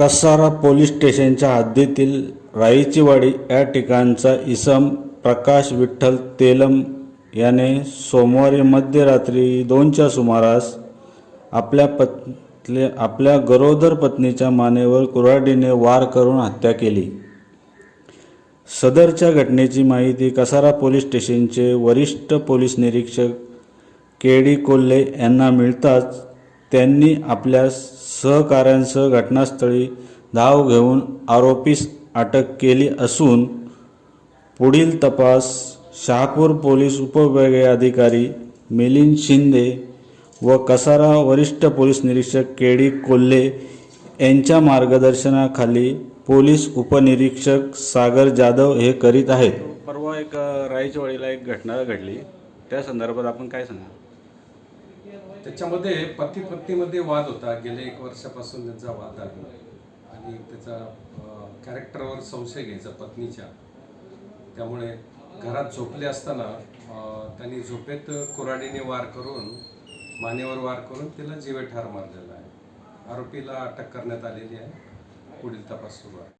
Kasara police स्टेशनच्या हद्दीतील राईचीवाडी या ठिकाणचा इसम प्रकाश विठ्ठल तेलम याने सोमवारी मध्यरात्री दोनच्या सुमारास आपल्या पत्ले आपल्या गरोदर पत्नीच्या मानेवर कुऱ्हाडीने वार करून हत्या केली. सदरच्या घटनेची माहिती कसारा पोलीस स्टेशनचे वरिष्ठ पोलीस निरीक्षक के डी कोल्हे यांना मिळताच त्यांनी आपल्या सहकाऱ्यांसह घटनास्थळी धाव घेऊन आरोपीस अटक केली असून पुढील तपास शहापूर पोलीस उपविभागीय अधिकारी मिलिंद शिंदे व कसारा वरिष्ठ पोलीस निरीक्षक के डी कोल्हे यांच्या मार्गदर्शनाखाली पोलीस उपनिरीक्षक सागर जाधव हे करीत आहेत. परवा एक राईचवाडीला एक घटना घडली. त्या संदर्भात आपण काय सांगा त्याच्यामध्ये पती पत्नीमध्ये वाद होता. गेल्या एक वर्षापासून त्यांचा वाद आहे. आणि त्याचा कॅरेक्टरवर संशय घ्यायचा पत्नीच्या. त्यामुळे घरात झोपले असताना त्यांनी झोपेत कुऱ्हाडीने वार करून मानेवर वार करून तिला जीवे ठार मारलेला आहे. आरोपीला अटक करण्यात आलेली आहे. पुढील तपास सुरू आहे.